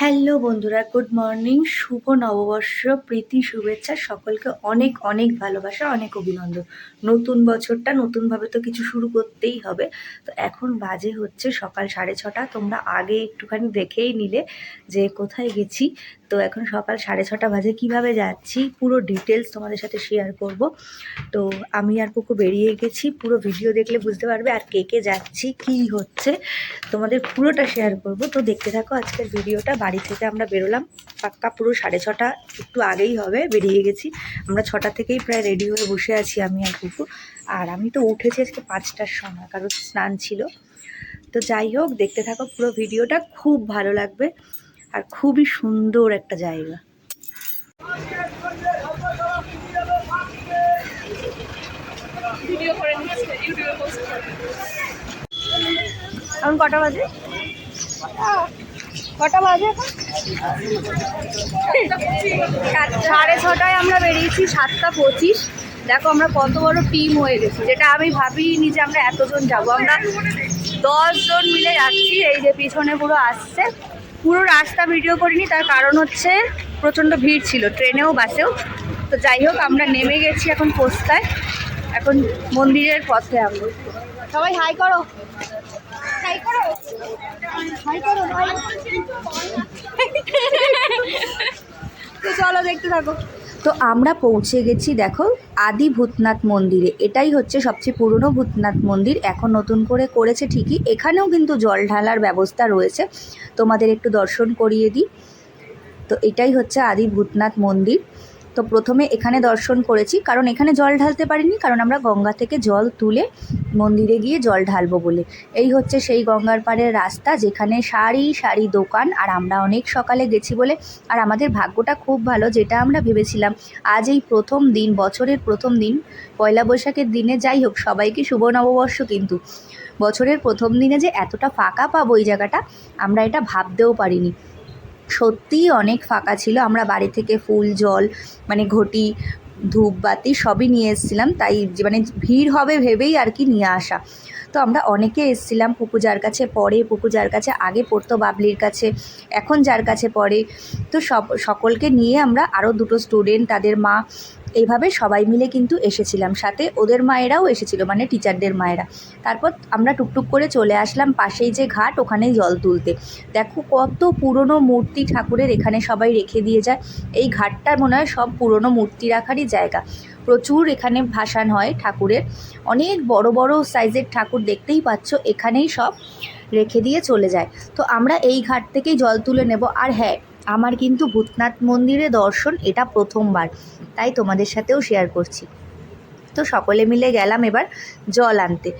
Hello বন্ধুরা, good morning, শুভ নববর্ষ, প্রীতি, শুভেচ্ছা, সকলকে অনেক অনেক ভালোবাসা, অনেক অভিনন্দন। নতুন বছরটা নতুনভাবে তো কিছু শুরু করতেই হবে। তো এখন বাজে হচ্ছে সকাল সাড়ে ছটা, তোমরা আগে একটুখানি দেখেই নিলে যে কোথায় গেছি। তো এখন সকাল সাড়ে ছটা বাজে। কীভাবে যাচ্ছি? পুরো ডিটেলস তোমাদের সাথে শেয়ার করব। তো আমি আর পুকু বেরিয়ে গেছি। পুরো ভিডিও দেখলে বুঝতে পারবে আর কে কে যাচ্ছি, কি হচ্ছে। তোমাদের পুরোটা শেয়ার করব। তো দেখতে থাকো আজকের ভিডিওটা বাড়ি থেকে আমরা বেরোলাম। পাক্কা পুরো সাড়ে ছটা, একটু আগেই হবে, বেরিয়ে গেছি। আমরা ছটা থেকেই প্রায় রেডি হয়ে বসে আছি আমি আর কুকু আর আমি তো উঠেছি আজকে পাঁচটার সময়, কারণ স্নান ছিল। তো যাই হোক, দেখতে থাকো পুরো ভিডিওটা খুব ভালো লাগবে। আর খুবই সুন্দর একটা জায়গা। এখন কটা বাজে? কটা বাজে সাড়ে ছটায় আমরা বেরিয়েছি, সাতটা পঁচিশ। দেখো আমরা কত বড় টিম হয়ে গেছি, যেটা আমি ভাবিনি যে আমরা এতজন যাব। আমরা দশজন মিলে যাচ্ছি, এই যে পিছনে পুরো আসছে। পুরো রাস্তা ভিডিও করিনি তার কারণ হচ্ছে প্রচণ্ড ভিড় ছিল ট্রেনেও বাসেও। তো যাই হোক আমরা নেমে গেছি এখন পোস্তায়। এখন মন্দিরের পথে আমরা। সবাই হাই করো। হাই করো। হাই করো তো চলো দেখতে থাকো। তো আমরা পৌঁছে গেছি, দেখো, আদি ভূতনাথ মন্দিরে। এটাই হচ্ছে সবচেয়ে পুরনো ভূতনাথ মন্দির। এখন নতুন করে করেছে ঠিকই। এখানেও কিন্তু জল ঢালার ব্যবস্থা রয়েছে। তোমাদের একটু দর্শন করিয়ে দিই। তো এটাই হচ্ছে আদি ভূতনাথ মন্দির। তো প্রথমে এখানে দর্শন করেছি, কারণ এখানে জল ঢালতে পারিনি, কারণ আমরা গঙ্গা থেকে জল তুলে মন্দিরে গিয়ে জল ঢালবো বলে। এই হচ্ছে সেই গঙ্গার পাড়ের রাস্তা, যেখানে সারি সারি দোকান, আর আমরা অনেক সকালে গেছি বলে। আর আমাদের ভাগ্যটা খুব ভালো, যেটা আমরা ভেবেছিলাম, আজ এই প্রথম দিন, বছরের প্রথম দিন, পয়লা বৈশাখের দিনে যাই হোক, সবাইকে শুভ নববর্ষ কিন্তু। বছরের প্রথম দিনে যে এতটা ফাঁকা পাবো এই জায়গাটা, আমরা এটা ভাবতেও পারিনি। সত্যিই অনেক ফাঁকা ছিল। আমরা বাড়ি থেকে ফুল, জল মানে ঘটি, ধূপবাতি সবই নিয়ে এসেছিলাম। তাই মানে ভিড় হবে ভেবেই আর কি নিয়ে আসা। তো আমরা অনেকে এসেছিলাম পুকু যার কাছে পড়ে পুকু যার কাছে আগে পড়তো বাবলির কাছে, এখন যার কাছে পড়ে। তো সব, সকলকে নিয়ে আমরা আরও দুটো স্টুডেন্ট তাদের মা, এইভাবে সবাই মিলে কিন্তু এসেছিলাম। সাথে ওদের মায়েরাও এসেছিল মানে টিচারদের মায়েরা। তারপর আমরা টুকটুক করে চলে আসলাম পাশেই যে ঘাট, ওখানেই জল তুলতে। দেখো কত পুরনো মূর্তি ঠাকুরের এখানে সবাই রেখে দিয়ে যায়। এই ঘাটটার মনে হয় সব পুরনো মূর্তি রাখারই জায়গা। প্রচুর এখানে ভাসান হয় ঠাকুরের। অনেক বড় বড় সাইজের ঠাকুর দেখতেই পাচ্ছ, এখানেই সব রেখে দিয়ে চলে যায়। তো আমরা এই ঘাট থেকেই জল তুলে নেব। আর হ্যাঁ আমার কিন্তু ভূতনাথ মন্দিরে দর্শন এটা প্রথমবার, তাই তোমাদের সাথেও শেয়ার করছি। তো সকলে মিলে গেলাম এবার জল আনতে।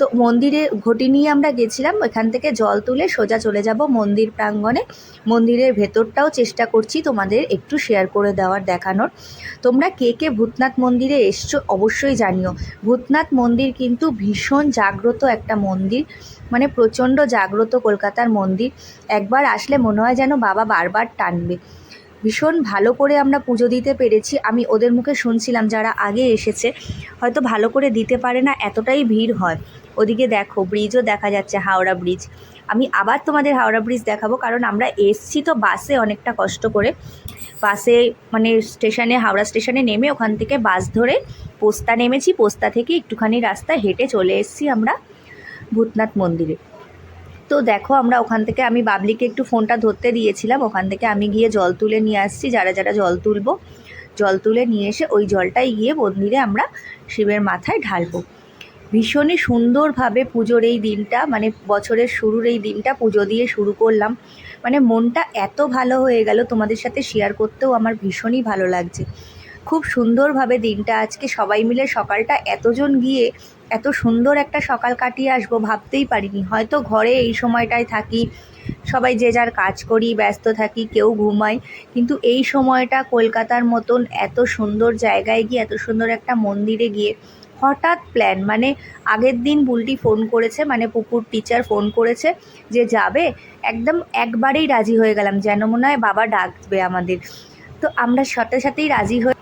তো মন্দিরে ঘটি নিয়ে আমরা গেছিলাম এখান থেকে জল তুলে সোজা চলে যাব মন্দির প্রাঙ্গণে। মন্দিরের ভেতরটাও চেষ্টা করছি তোমাদের একটু শেয়ার করে দেওয়ার, দেখানোর। তোমরা কে কে ভূতনাথ মন্দিরে এসছো অবশ্যই জানিও। ভূতনাথ মন্দির কিন্তু ভীষণ জাগ্রত একটা মন্দির মানে প্রচণ্ড জাগ্রত কলকাতার মন্দির। একবার আসলে মনে হয় যেন বাবা বারবার টানবে। ভীষণ ভালো করে আমরা পুজো দিতে পেরেছি। আমি ওদের মুখে শুনছিলাম যারা আগে এসেছে, হয়তো ভালো করে দিতে পারে না, এতটাই ভিড় হয়। ওদিকে দেখো ব্রিজও দেখা যাচ্ছে, হাওড়া ব্রিজ আমি আবার তোমাদের হাওড়া ব্রিজ দেখাবো, কারণ আমরা এসছি তো বাসে অনেকটা কষ্ট করে। বাসে মানে স্টেশনে হাওড়া স্টেশনে নেমে ওখান থেকে বাস ধরে পোস্তা নেমেছি, পোস্তা থেকে একটুখানি রাস্তা হেঁটে চলে এসেছি আমরা ভূতনাথ মন্দিরে। তো দেখো আমরা ওখান থেকে, আমি বাবলিকে একটু ফোনটা ধরতে দিয়েছিলাম, ওখান থেকে আমি গিয়ে জল তুলে নিয়ে আসছি, যারা যারা জল তুলবো। জল তুলে নিয়ে এসে ওই জলটাই গিয়ে মন্দিরে আমরা শিবের মাথায় ঢালবো। ভীষণই সুন্দরভাবে পুজোর এই দিনটা মানে বছরের শুরুর এই দিনটা পুজো দিয়ে শুরু করলাম। মানে মনটা এত ভালো হয়ে গেল, তোমাদের সাথে শেয়ার করতেও আমার ভীষণই ভালো লাগছে। খুব সুন্দরভাবে দিনটা আজকে সবাই মিলে সকালটা এতজন গিয়ে এত সুন্দর একটা সকাল কাটিয়ে আসব ভাবতেই পারিনি। হয়তো ঘরে এই সময়টায় থাকি, সবাই যে যার কাজ করি, ব্যস্ত থাকি, কেউ ঘুমাই কিন্তু এই সময়টা কলকাতার মতন এত সুন্দর জায়গায় গিয়ে, এত সুন্দর একটা মন্দিরে গিয়ে হঠাৎ প্ল্যান মানে আগের দিন বুলটি ফোন করেছে মানে পুকুর টিচার ফোন করেছে যে যাবে, একদম একবারেই রাজি হয়ে গেলাম, যেন মনে হয় বাবা ডাকবে আমাদের। তো আমরা সাথে সাথেই রাজি হয়ে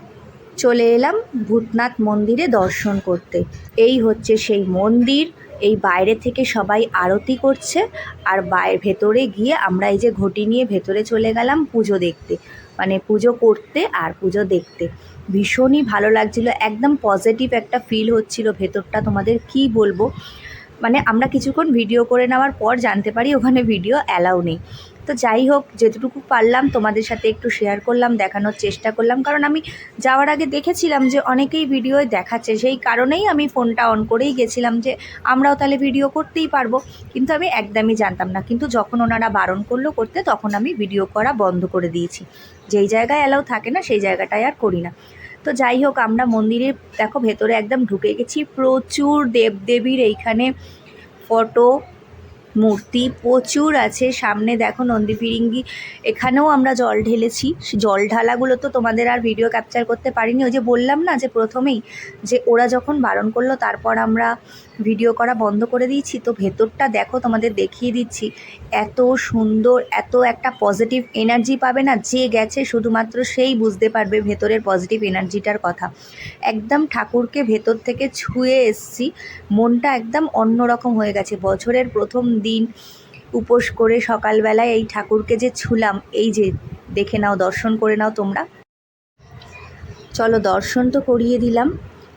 চলে এলাম ভূতনাথ মন্দিরে দর্শন করতে। এই হচ্ছে সেই মন্দির। এই বাইরে থেকে সবাই আরতি করছে আর বাইরে ভেতরে গিয়ে আমরা এই যে ঘটি নিয়ে ভেতরে চলে গেলাম পুজো দেখতে। মানে পুজো করতে আর পুজো দেখতে। ভীষণই ভালো লাগছিল। একদম পজিটিভ একটা ফিল হচ্ছিল ভেতরটা। তোমাদের কি বলব? মানে আমরা কিছুক্ষণ ভিডিও করে নেওয়ার পর জানতে পারি ওখানে ভিডিও অ্যালাউ নেই। তো যাই হোক, যেটুকু পারলাম তোমাদের সাথে একটু শেয়ার করলাম, দেখানোর চেষ্টা করলাম। কারণ আমি যাওয়ার আগে দেখেছিলাম যে অনেকেই ভিডিওয় দেখাচ্ছে। সেই কারণেই আমি ফোনটা অন করেই গেছিলাম যে আমরাও তাহলে ভিডিও করতেই পারব। কিন্তু আমি একদমই জানতাম না। কিন্তু যখন ওনারা বারণ করল করতে, তখন আমি ভিডিও করা বন্ধ করে দিয়েছি। যেই জায়গায় অ্যালাউ থাকে না, সেই জায়গাটায় আর করি না। তো যাই হোক আমরা মন্দিরে দেখো ভেতরে একদম ঢুকে গেছি। প্রচুর দেবদেবীর এইখানে ফটো মূর্তি প্রচুর আছে। সামনে দেখো নন্দী ফিরিঙ্গি এখানেও আমরা জল ঢেলেছি। জল ঢালাগুলো তো তোমাদের আর ভিডিও ক্যাপচার করতে পারিনি। ওই যে বললাম না যে প্রথমেই যে ওরা যখন বারণ করল, তারপর আমরা ভিডিও করা বন্ধ করে দিয়েছি। তো ভেতরটা দেখো, তোমাদের দেখিয়ে দিচ্ছি। এত সুন্দর, এত একটা পজিটিভ এনার্জি পাবে না, যে গেছে শুধুমাত্র সেই বুঝতে পারবে ভেতরের পজিটিভ এনার্জিটার কথা। একদম ঠাকুরকে ভেতর থেকে ছুঁয়ে এসছি। মনটা একদম অন্যরকম হয়ে গেছে। বছরের প্রথম দিন উপোস করে সকালবেলায় এই ঠাকুরকে যে ছুলাম, এই যে দেখে নাও, দর্শন করে নাও তোমরা। চলো দর্শন তো করিয়ে দিলাম।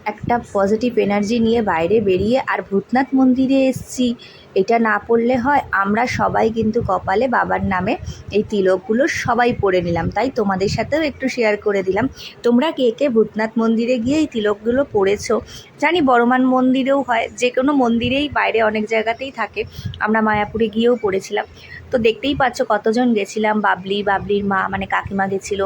একটা পজিটিভ এনার্জি নিয়ে বাইরে বেরিয়ে আর ভূতনাথ মন্দিরে এসছি। এটা না পড়লে হয়, আমরা সবাই কিন্তু কপালে বাবার নামে এই তিলকগুলো সবাই পরে নিলাম। তাই তোমাদের সাথেও একটু শেয়ার করে দিলাম। তোমরা কে কে ভূতনাথ মন্দিরে গিয়ে এই তিলকগুলো পড়েছো? জানি বড়মান মন্দিরেও হয়, যে কোনো মন্দিরেই বাইরে অনেক জায়গাতেই থাকে। আমরা মায়াপুরে গিয়েও পড়েছিলাম। তো দেখতেই পাচ্ছ কতজন গেছিলাম, বাবলি, বাবলির মা মানে কাকিমা গেছিল,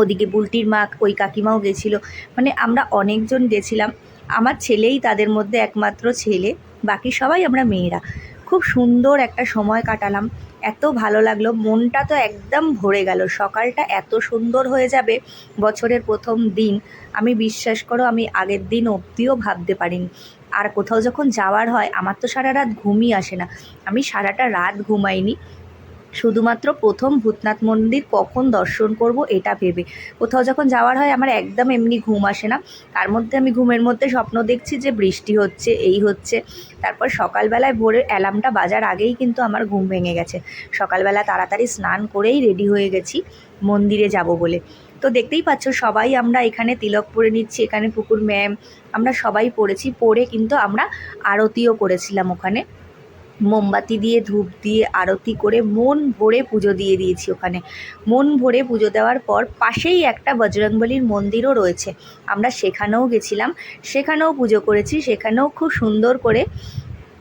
ওদিকে বুলটির মা, ওই কাকিমাও গেছিল। মানে আমরা অনেকজন গেছিলাম। আমার ছেলেই তাদের মধ্যে একমাত্র ছেলে। বাকি সবাই আমরা মেয়েরা। খুব সুন্দর একটা সময় কাটালাম। এত ভালো লাগল। মনটা তো একদম ভরে গেল। সকালটা এত সুন্দর হয়ে যাবে বছরের প্রথম দিন। আমি বিশ্বাস করো, আমি আগের দিন অবধিও ভাবতে পারিনি। আর কোথাও যখন যাওয়ার হয়, আমার তো সারা রাত ঘুমই আসে না। আমি সারাটা রাত ঘুমাইনি। শুধুমাত্র প্রথম ভূতনাথ মন্দির কখন দর্শন করব এটা ভেবে। কোথাও যখন যাওয়ার হয় আমার একদম এমনি ঘুম আসে না। তার মধ্যে আমি ঘুমের মধ্যে স্বপ্ন দেখছি যে বৃষ্টি হচ্ছে, এই হচ্ছে। তারপর সকালবেলায় ভোরের অ্যালার্মটা বাজার আগেই কিন্তু আমার ঘুম ভেঙে গেছে। সকালবেলা তাড়াতাড়ি স্নান করেই রেডি হয়ে গেছি, মন্দিরে যাব বলে। তো দেখতেই পাচ্ছ, সবাই আমরা এখানে তিলক পরে নিচ্ছি, এখানে পুকুর ম্যাম, আমরা সবাই পড়েছি। পরে কিন্তু আমরা আরতিও করেছিলাম ওখানে। মোমবাতি দিয়ে, ধূপ দিয়ে, আরতি করে মন ভরে পুজো দিয়ে দিয়েছি ওখানে। মন ভরে পুজো দেওয়ার পর পাশেই একটা বজরংবলীর মন্দিরও রয়েছে। আমরা সেখানেও গেছিলাম, সেখানেও পুজো করেছি, সেখানেও খুব সুন্দর করে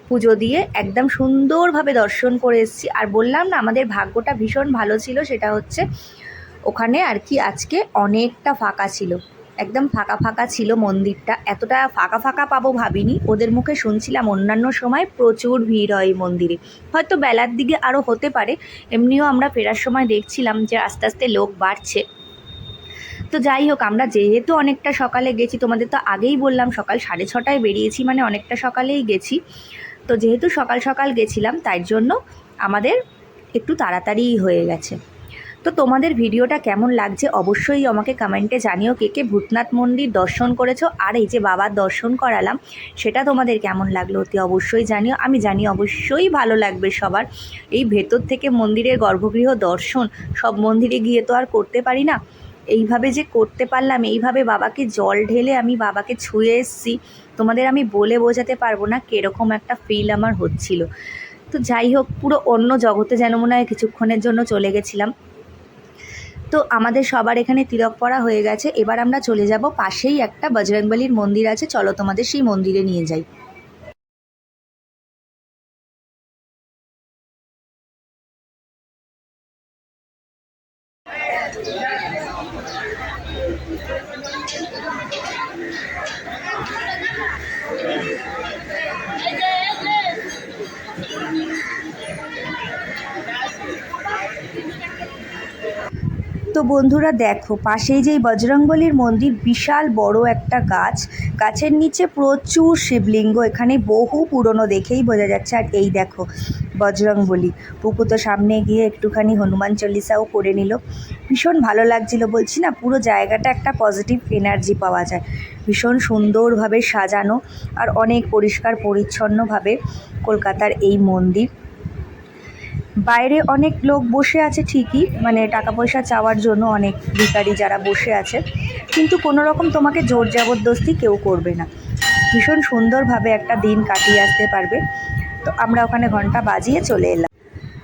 পুজো দিয়ে একদম সুন্দরভাবে দর্শন করে এসেছি। আর বললাম না, আমাদের ভাগ্যটা ভীষণ ভালো ছিল, সেটা হচ্ছে ওখানে আর কি আজকে অনেকটা ফাঁকা ছিল। একদম ফাঁকা ফাঁকা ছিল মন্দিরটা। এতটা ফাঁকা ফাঁকা পাবো ভাবিনি। ওদের মুখে শুনছিলাম অন্যান্য সময় প্রচুর ভিড় হয় মন্দিরে। হয়তো বেলার দিকে আরও হতে পারে। এমনিও আমরা ফেরার সময় দেখছিলাম যে আস্তে আস্তে লোক বাড়ছে। তো যাই হোক, আমরা যেহেতু অনেকটা সকালে গেছি, তোমাদের তো আগেই বললাম সকাল সাড়ে ছটায় বেরিয়েছি মানে অনেকটা সকালেই গেছি। তো যেহেতু সকাল সকাল গেছিলাম, তাই জন্য আমাদের একটু তাড়াতাড়িই হয়ে গেছে। তো তোমাদের ভিডিওটা কেমন লাগছে অবশ্যই আমাকে কমেন্টে জানিও কে কে ভূতনাথ মন্দির দর্শন করেছ আর এই যে বাবার দর্শন করালাম, সেটা তোমাদের কেমন লাগল অতি অবশ্যই জানিও। আমি জানি অবশ্যই ভালো লাগবে সবার। এই ভেতর থেকে মন্দিরের গর্ভগৃহ দর্শন, সব মন্দিরে গিয়ে তো আর করতে পারি না। এইভাবে যে করতে পারলাম, এইভাবে বাবাকে জল ঢেলে আমি বাবাকে ছুঁয়ে এসেছি। তোমাদের আমি বলে বোঝাতে পারব না কীরকম একটা ফিল আমার হচ্ছিল। তো যাই হোক, পুরো অন্য জগতে যেন মনে হয় কিছুক্ষণের জন্য চলে গেছিলাম। তো আমাদের সবার এখানে তিলক পড়া হয়ে গেছে এবার আমরা চলে যাব পাশেই একটা বজরংবলির মন্দির আছে চলো তোমাদের সেই মন্দিরে নিয়ে যাই Thank you. তো বন্ধুরা দেখো, পাশেই যেই বজরংবলীর মন্দির, বিশাল বড় একটা গাছ। গাছের নিচে প্রচুর শিবলিঙ্গ, এখানে বহু পুরনো দেখেই বোঝা যাচ্ছে। আর এই দেখো, বজরংবলী। পুকু তো সামনে গিয়ে একটুখানি হনুমান চল্লিশাও করে নিল। ভীষণ ভালো লাগছিল, বলছি না, পুরো জায়গাটা একটা পজিটিভ এনার্জি পাওয়া যায়। ভীষণ সুন্দরভাবে সাজানো আর অনেক পরিষ্কার পরিচ্ছন্নভাবে কলকাতার এই মন্দির। বাইরে অনেক লোক বসে আছে ঠিকই মানে টাকা পয়সা চাওয়ার জন্য অনেক ভিকারি যারা বসে আছে। কিন্তু কোনো রকম তোমাকে জোর জবরদস্তি কেউ করবে না। ভীষণ সুন্দরভাবে একটা দিন কাটিয়ে আসতে পারবে। তো আমরা ওখানে ঘণ্টা বাজিয়ে চলে এলাম।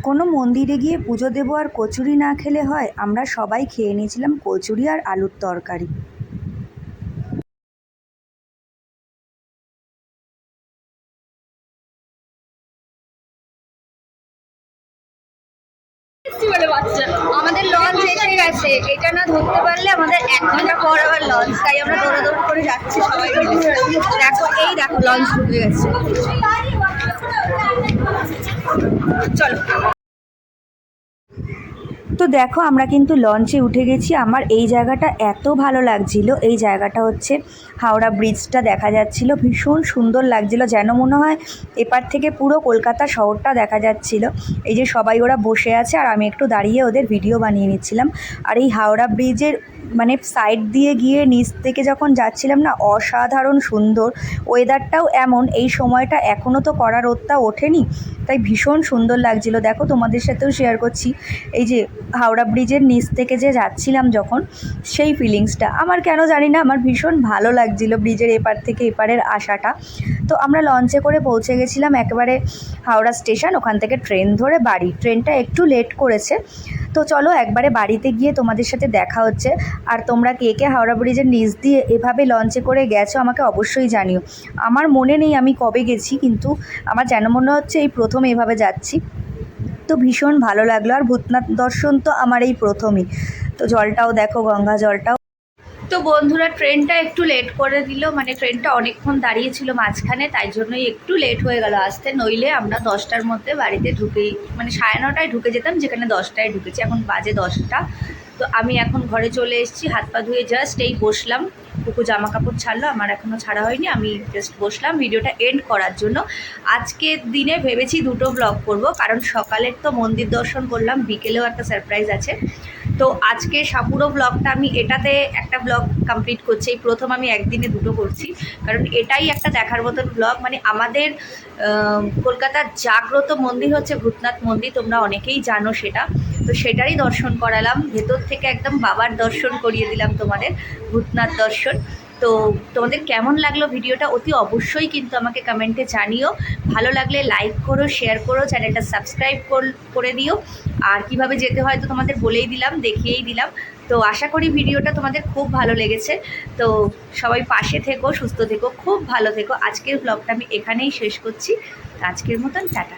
কোনো মন্দিরে গিয়ে পুজো দেবো আর কচুরি না খেলে হয়? আমরা সবাই খেয়ে নিয়েছিলাম কচুরি আর আলুর তরকারি। ফেস্টিভ্যালে বাচ্চা আমাদের লঞ্চ এসে গেছে। এটা না ধরতে পারলে আমাদের এক ঘণ্টা পর আবার লঞ্চ তাই আমরা দৌড়াদৌড়ি করে যাচ্ছি সবাই মিলে। দেখো এই দেখো লঞ্চ ঢুকে গেছে। চলো। তো দেখো, আমরা কিন্তু লঞ্চে উঠে গেছি। আমার এই জায়গাটা এত ভালো লাগছিল। এই জায়গাটা হচ্ছে হাওড়া ব্রিজটা দেখা যাচ্ছিল। ভীষণ সুন্দর লাগছিল, যেন মনে হয় এপার থেকে পুরো কলকাতা শহরটা দেখা যাচ্ছিল। এই যে সবাই ওরা বসে আছে, আর আমি একটু দাঁড়িয়ে ওদের ভিডিও বানিয়ে নিচ্ছিলাম। আর এই হাওড়া ব্রিজের মানে সাইড দিয়ে গিয়ে নিচ থেকে যখন যাচ্ছিলাম না, অসাধারণ সুন্দর। ওয়েদারটাও এমন, এই সময়টা এখনও তো কড়া রোদটা ওঠেনি, তাই ভীষণ সুন্দর লাগছিল। দেখো, তোমাদের সাথেও শেয়ার করছি, এই যে হাওড়া ব্রিজের নিচ থেকে যে যাচ্ছিলাম যখন, সেই ফিলিংসটা আমার কেন জানি না, আমার ভীষণ ভালো লাগছিল ব্রিজের এপার থেকে এপারের আশাটা। তো আমরা লঞ্চে করে পৌঁছে গেছিলাম একেবারে হাওড়া স্টেশন ওখান থেকে ট্রেন ধরে বাড়ি। ট্রেনটা একটু লেট করেছে তো চলো একবারে বাড়িতে গিয়ে তোমাদের সাথে দেখা হচ্ছে। আর তোমরা কে কে হাওড়া ব্রিজের নিচ দিয়ে এভাবে লঞ্চে করে গেছো আমাকে অবশ্যই জানিও। আমার মনে নেই আমি কবে গেছি, কিন্তু আমার যেন মনে হচ্ছে এই প্রথম এভাবে যাচ্ছি। তো ভীষণ ভালো লাগল, আর ভূতনাথ দর্শন তো আমার এই প্রথমই। তো জলটাও দেখো, গঙ্গা জলটাও। তো বন্ধুরা ট্রেনটা একটু লেট করে দিল। মানে ট্রেনটা অনেকক্ষণ দাঁড়িয়েছিল মাঝখানে, তাই জন্যই একটু লেট হয়ে গেল আসতে। নইলে আমরা দশটার মধ্যে বাড়িতে ঢুকেই মানে সাড়ে নটায় ঢুকে যেতাম, যেখানে দশটায় ঢুকেছি। এখন বাজে দশটা। তো আমি এখন ঘরে চলে এসেছি, হাত পা ধুয়ে জাস্ট এই বসলাম। কুকু জামা কাপড় ছাড়লো, আমার এখনও ছাড়া হয়নি, আমি জাস্ট বসলাম ভিডিওটা এন্ড করার জন্য। আজকের দিনে ভেবেছি দুটো ব্লগ করব, কারণ সকালের তো মন্দির দর্শন করলাম, বিকেলেও একটা সারপ্রাইজ আছে। তো আজকে সাপুরো ব্লগটা আমি এটাতে একটা ব্লগ কমপ্লিট করছি। এই প্রথম আমি একদিনে দুটো করছি। কারণ এটাই একটা দেখার মতন ব্লগ মানে আমাদের কলকাতার জাগ্রত মন্দির হচ্ছে ভূতনাথ মন্দির। তোমরা অনেকেই জানো সেটা। তো সেটারই দর্শন করালাম। ভেতর থেকে একদম বাবার দর্শন করিয়ে দিলাম তোমাদের, ভূতনাথ দর্শন। তো তোমাদের কেমন লাগল ভিডিওটা অতি অবশ্যই কিন্তু আমাকে কমেন্টে জানিও। ভালো লাগলে লাইক করো শেয়ার করো, চ্যানেলটা সাবস্ক্রাইব করে দিও। আর কীভাবে যেতে হয় তো তোমাদের বলেই দিলাম, দেখিয়েই দিলাম। তো আশা করি ভিডিওটা তোমাদের খুব ভালো লেগেছে। তো সবাই পাশে থেকো, সুস্থ থেকো, খুব ভালো থেকো। আজকের ব্লগটা আমি এখানেই শেষ করছি। আজকের মতন টাটা।